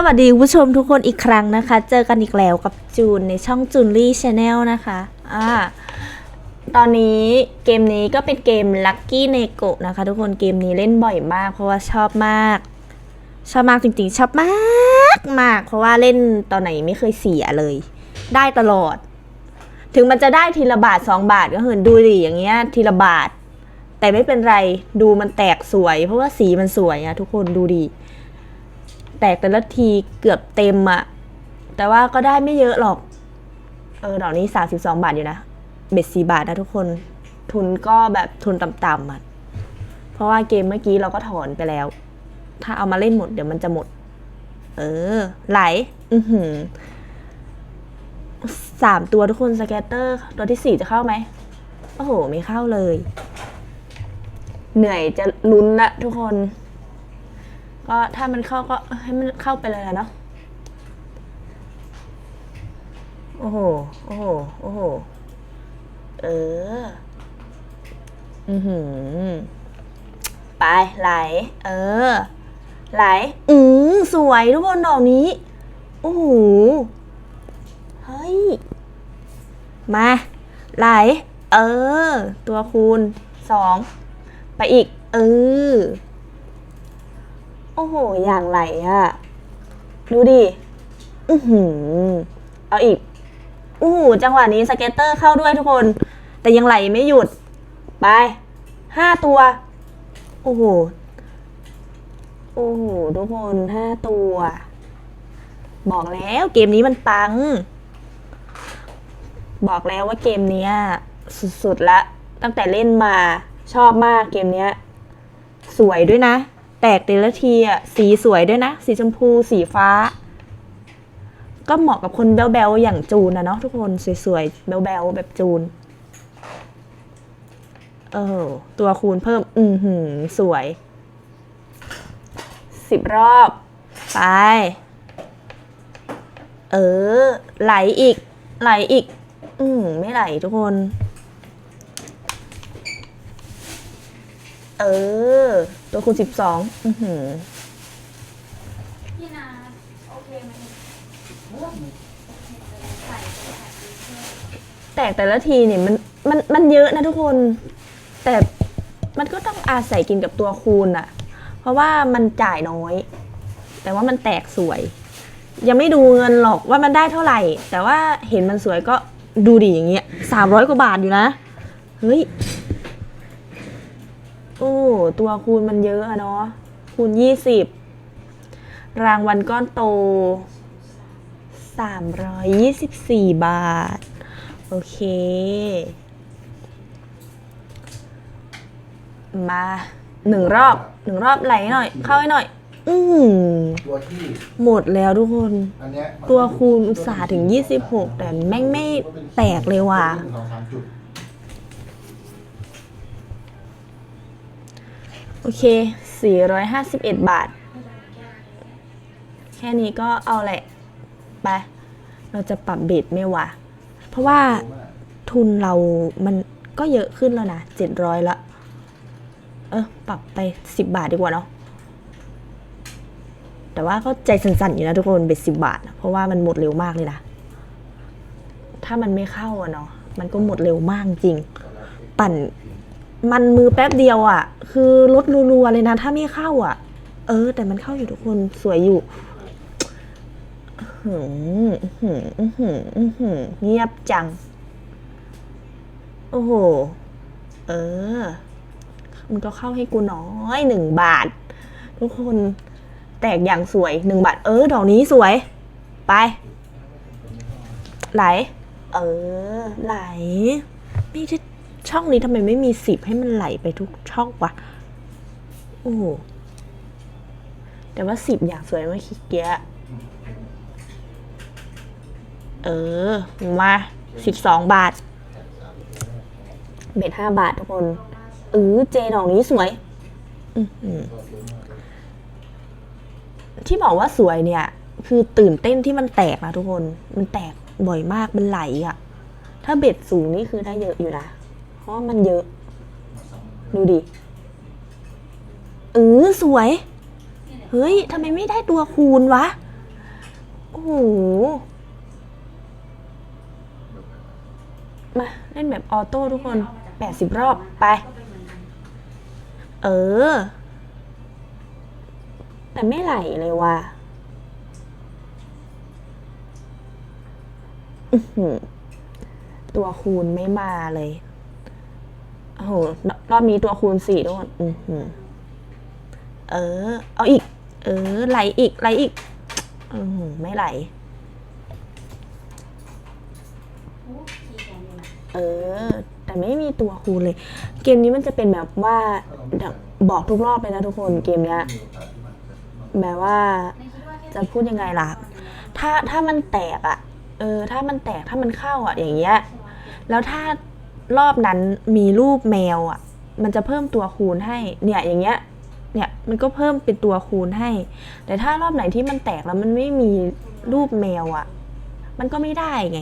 สวัสดีคุณผู้ชมทุกคนอีกครั้งนะคะ เจอกันอีกแล้วกับจูนในช่องจูนลี่ชาแนลนะคะอ่าตอนนี้เกมนี้ก็เป็นเกม Lucky n e g o นะคะ ทุกคนเกมนี้เล่นบ่อยมาก เพราะว่าชอบมาก ชอบมากจริงๆ ชอบมากมาก เพราะว่าเล่นตอนไหนไม่เคยเสียเลย ได้ตลอด ถึงมันจะได้ทีละบาทสองบาทก็เหินดูดิอย่างเงี้ยทีละบาท แต่ไม่เป็นไรดูมันแตกสวย เพราะว่าสีมันสวยอะทุกคนดูดิ แตกแต่ละทีเกือบเต็มอะแต่ว่าก็ได้ไม่เยอะหรอก เออดอกนี้สามสิบสองบาทอยู่นะ เบ็ดสี่บาทนะทุกคน ทุนก็แบบทุนต่ำๆอะเพราะว่าเกมเมื่อกี้เราก็ถอนไปแล้ว ถ้าเอามาเล่นหมดเดี๋ยวมันจะหมด เออ ไหล อือหือสามตัวทุกคนสแกตเตอร์ ตัวที่สี่จะเข้าไหม โอ้โห ไม่เข้าเลย เหนื่อยจะลุ้นละทุกคน ก็ถ้ามันเข้าก็ให้มันเข้าไปเลยอะเนาะโอ้โห โอ้โห โอ้โห เออ อือหือ ไป ไหล เออ ไหล อืมสวยทุกคนดอกนี้ โอ้โห เฮ้ย มา ไหล เออ ตัวคูณสอง ไปอีก เออ โอ้โห อย่างไหลอะดูดิ อือหือ เอาอีกอู้หูจังหวะนี้สเก็ตเตอร์เข้าด้วยทุกคน แต่ยังไหลไม่หยุด ไปห้าตัว โอ้โห โอ้โห ทุกคนห้าตัว บอกแล้วเกมนี้มันปัง บอกแล้วว่าเกมนี้สุดๆละ ตั้งแต่เล่นมาชอบมากเกมนี้ สวยด้วยนะ แตกแต่ละทีอะสีสวยด้วยนะ สีชมพูสีฟ้า ก็เหมาะกับคนแบ๊วๆอย่างจูนนะเนาะทุกคนสวยๆแบ๊วๆแบบจูน เออ ตัวคูณเพิ่ม อือหือ สวยสิบรอบ ไป เออ ไหลอีก ไหลอีก อืมไม่ไหลทุกคน เออ ตัวคูณสิบสองอือหือพี่นาโอเคไหมแตกแต่ละทีเนี่ยมันมันมันเยอะนะทุกคน แต่มันก็ต้องอาศัยกินกับตัวคูณอะเพราะว่ามันจ่ายน้อย แต่ว่ามันแตกสวย ยังไม่ดูเงินหรอกว่ามันได้เท่าไหร่ แต่ว่าเห็นมันสวยก็ดูดิอย่างเงี้ยสามร้อยกว่าบาทอยู่นะ เฮ้ย โอ้ตัวคูณมันเยอะอะเนาะคูณยี่สิบรางวัลก้อนโต324บาท โอเค มาหนึ่งรอบหนึ่งรอบไหลหน่อย เข้าให้หน่อย อือหือตัวที่หมดแล้วทุกคน อันเนี้ยมันตัวคูณอุตสาห์ถึง 26 แต่แม่งไม่แตกเลยว่ะหนึ่งสองสามจุด โอ เค 451 บาท แค่นี้ก็เอาแหละ ไป เราจะปรับเบสไม่วะ เพราะว่าทุนเรามันก็เยอะขึ้นแล้วนะ 700 ละ เออ ปรับไป 10 บาทดีกว่าเนาะ แต่ว่าก็ใจสั่นๆอยู่นะทุกคนเบ็ดสิบาท เพราะว่ามันหมดเร็วมากเลยนะ ถ้ามันไม่เข้าอะเนาะ มันก็หมดเร็วมากจริง ปั่น มันมือแป๊บเดียวอะ่ะ คือลดรัวๆเลยนะ ถ้าไม่เข้าอะ่ะ เออ แต่มันเข้าอยู่ทุกคนสวยอยู่อื้อหืออื้อหืออื้อหือเงียบจัง โอ้โห เออ มันก็เข้าให้กูน้อยหนึ่งบาท ทุกคนแตกอย่างสวยหนึ่งบาท เออ ดอกนี้สวย ไป ไหล เออ ไหล ไม่ใช่ ช่องนี้ทำไมไม่มีสิบให้มันไหลไปทุกช่องวะโอ้โหแต่ว่าสิบอย่างสวยเมื่อกี้เกี้ยเออ มาสิบสองบาท เบ็ดห้าบาททุกคนเออเจดอกนี้สวยอื้อหือที่บอกว่าสวยเนี่ย คือตื่นเต้นที่มันแตกนะทุกคน มันแตกบ่อยมาก มันไหลอะ่ะ ถ้าเบ็ดสูงนี่คือได้เยอะอยู่นะเพ ราะมันเยอะ ดูดิเออสวย เฮ้ยทำไมไม่ได้ตัวคูณวะ โอ้โห มา เล่นแบบออโต้ทุกคน 80 รอบไป เอนกันเออแต่ไม่ไหลเลยว่ะอื้อหือตัวคูณไม่มาเลย โหรอบนี้ตัวคูณสี่ทุกคนเออ เอาอีก เออ ไหลอีก ไหลอีกอไม่ไหล เออ แต่ไม่มีตัวคูณเลย เกมนี้มันจะเป็นแบบว่า บอกทุกรอบเลยนะทุกคนเกมเนี้ยแบบว่า จะพูดยังไงล่ะ ถ้าถ้ามันแตกอะเออ ถ้ามันแตกถ้ามันเข้าอะอย่างเงี้ย แล้วถ้า รอบนั้นมีรูปแมวอะมันจะเพิ่มตัวคูณให้ เนี่ยอย่างเงี้ย เนี่ยมันก็เพิ่มเป็นตัวคูณให้ แต่ถ้ารอบไหนที่มันแตกแล้วมันไม่มีรูปแมวอะมันก็ไม่ได้ไง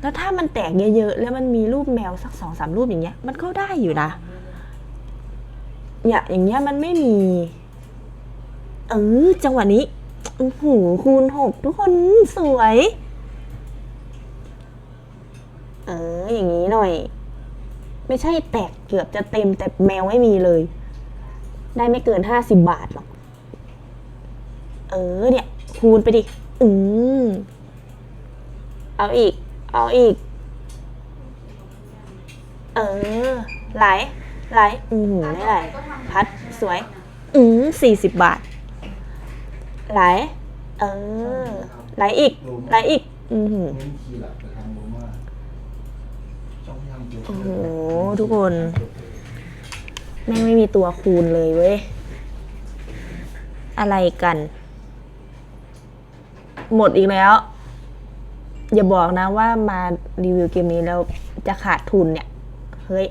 แล้วถ้ามันแตกเยอะๆแล้วมันมีรูปแมวสักสองสามรูปอย่างเงี้ย มันก็ได้อยู่นะ เนี่ยอย่างเงี้ยมันไม่มี เออจังหวะนี้โอ้โหคูณหกทุกคนสวย อออย่างนี้หน่อย ไม่ใช่แตกเกือบจะเต็มแต่แมวไม่มีเลย ได้ไม่เกินห้าสิบบาทหรอก เออเนี่ย คูณไปดิ อืมเอาอีก เอาอีก เออ ไหล ไหล อืมไม่ไหล พัดสวย อืมสี่สิบบาท ไหล เออ ไหลอีก ไหลอีก อืม เน้นคีย์หลักไปทางโรมาช่องทางเกี่ยว โอ้โห ทุกคน แม่งไม่มีตัวคูณเลยเว้ย อะไรกัน หมดอีกแล้ว อย่าบอกนะว่ามารีวิวเกมนี้แล้วจะขาดทุนเนี่ย เฮ้ย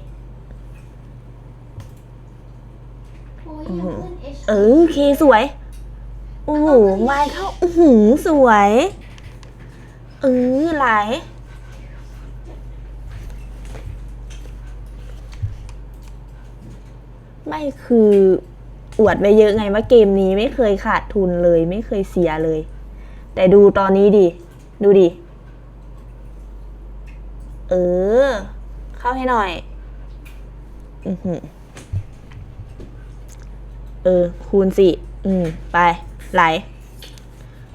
โอ้ยยังขึ้น H เออเคสวย โอ้โหไม้เข้าอือหือสวย เออไหล ไม่คืออวดไปเยอะไงว่าเกมนี้ไม่เคยขาดทุนเลย ไม่เคยเสียเลย แต่ดูตอนนี้ดิ ดูดิ เออ เข้าให้หน่อย อือหือเออ คูณสี่อืม ไป ไหล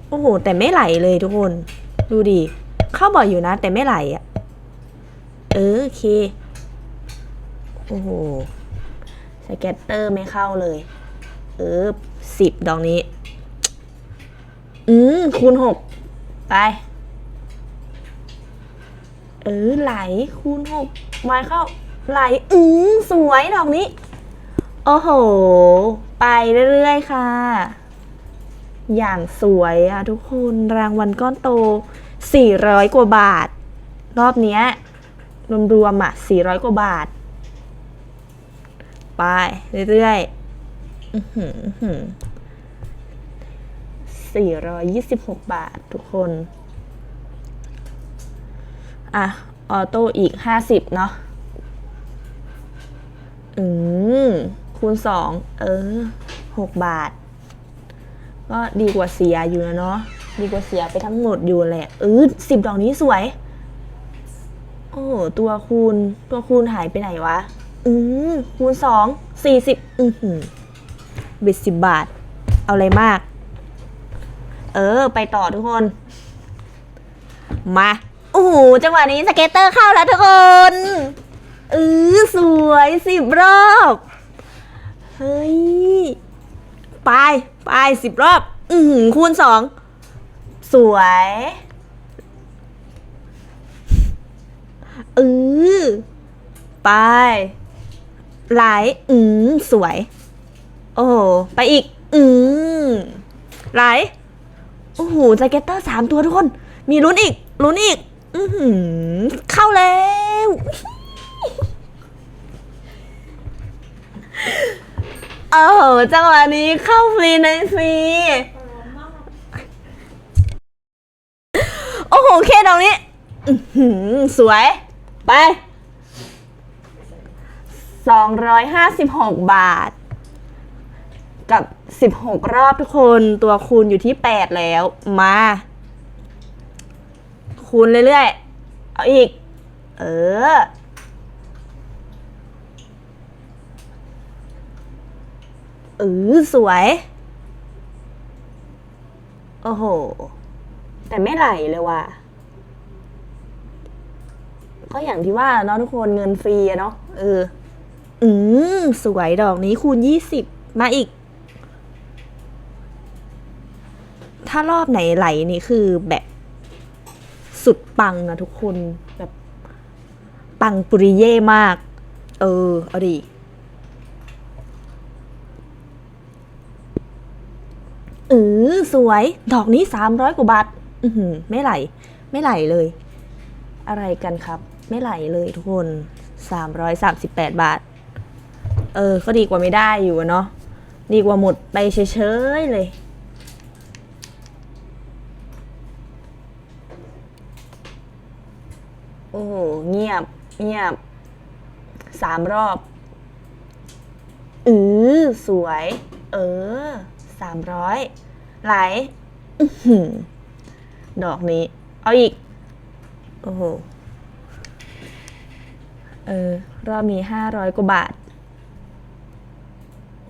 โอ้โห แต่ไม่ไหลเลยทุกคน ดูดิ เข้าบ่อยอยู่นะ แต่ไม่ไหลอะ่ะ เออ โอเค โอ้โห สเก็ตเตอร์ไม่เข้าเลยเออสิบดอกนี้ อืมคูณหกไป เออไหลคูณหกวายเข้าไหลอืมสวยดอกนี้ โอ้โห ไปเรื่อยๆค่ะ อย่างสวยอะทุกคนรางวัลก้อนโต 400 กว่าบาท รอบเนี้ยรวมๆอะ400 กว่าบาท ไปเรื่อยๆอื้อหืออื้อหือ426บาททุกคน อะ ออโต้อีก50เนาะ อืม คูณสอง เออหกบาท ก็ดีกว่าเสียอยู่นะเนาะ ดีกว่าเสียไปทั้งหมดอยู่แหละเออสิบดอกนี้สวย โอ้ ตัวคูณ ตัวคูณหายไปไหนวะ อืมคูณสองสี่สิบอือหือบิดสิบบาท เอาอะไรมาก เออ ไปต่อทุกคน มาโอ้โหจังหวะนี้สเก็ตเตอร์เข้าแล้วทุกคนเออสวยสิบรอบ เฮ้ย ไป ไปสิบรอบ อือหือคูณสอง สวยเออไป หลอืมสวย โอ้โหไปอีก อืมหลโอ้โหสเก็ตเตอร์สามตัวทุกคน มีลุ้นอีกลุ้นอีก อือหือเข้าแล้วโอ้โหจังหวะนี้เข้าฟรีในฟรีโอ้โห เคดอกนี้อื้อหือสวย ไป 256 บาท กับ 16 รอบทุกคนตัวคูณอยู่ที่ 8 แล้ว มา คูณเรื่อยๆ เอาอีก เออ เออสวย โอ้โห แต่ไม่ไหลเลยว่ะก็อย่างที่ว่าเนาะทุกคนเงินฟรีอะเนาะเออ อืมสวยดอกนี้คูณยี่สิบมาอีก ถ้ารอบไหนไหลนี่คือแบบสุดปังนะทุกคนแบบปังปุริเย่มาก เออ เอาดิเออสวย ดอกนี้สามร้อยกว่าบาทอือหือไม่ไหล ไม่ไหลเลย อะไรกันครับ ไม่ไหลเลยทุกคนสามร้อยสามสิบแปดบาท เออ ก็ดีกว่าไม่ได้อยู่เนาะ ดีกว่าหมดไปเฉยๆเลยโอ้โหเงียบ เงียบสามรอบ อือสวย เออสามร้อยไหลดอกนี้ เอาอีก โอ้โห เออ รอบนี้ห้าร้อยกว่าบาท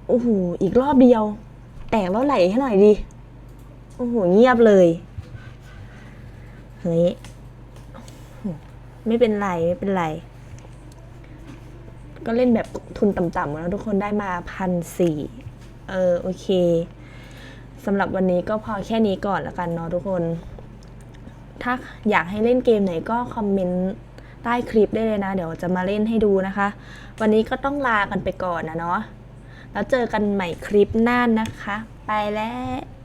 โอ้โหอีกรอบเดียว แตกแล้วไหลให้หน่อยดิโอ้โหเงียบเลยเฮ้ยไม่เป็นไรไม่เป็นไร ก็เล่นแบบทุนต่ำๆแล้วทุกคนได้มาพันสี่เออโอเคสำหรับวันนี้ก็พอแค่นี้ก่อนละกันเนาะทุกคน ถ้าอยากให้เล่นเกมไหนก็คอมเมนต์ใต้คลิปได้เลยนะ เดี๋ยวจะมาเล่นให้ดูนะคะ วันนี้ก็ต้องลากันไปก่อนนะเนาะ แล้วเจอกันใหม่คลิปหน้านะคะ ไปแล้ว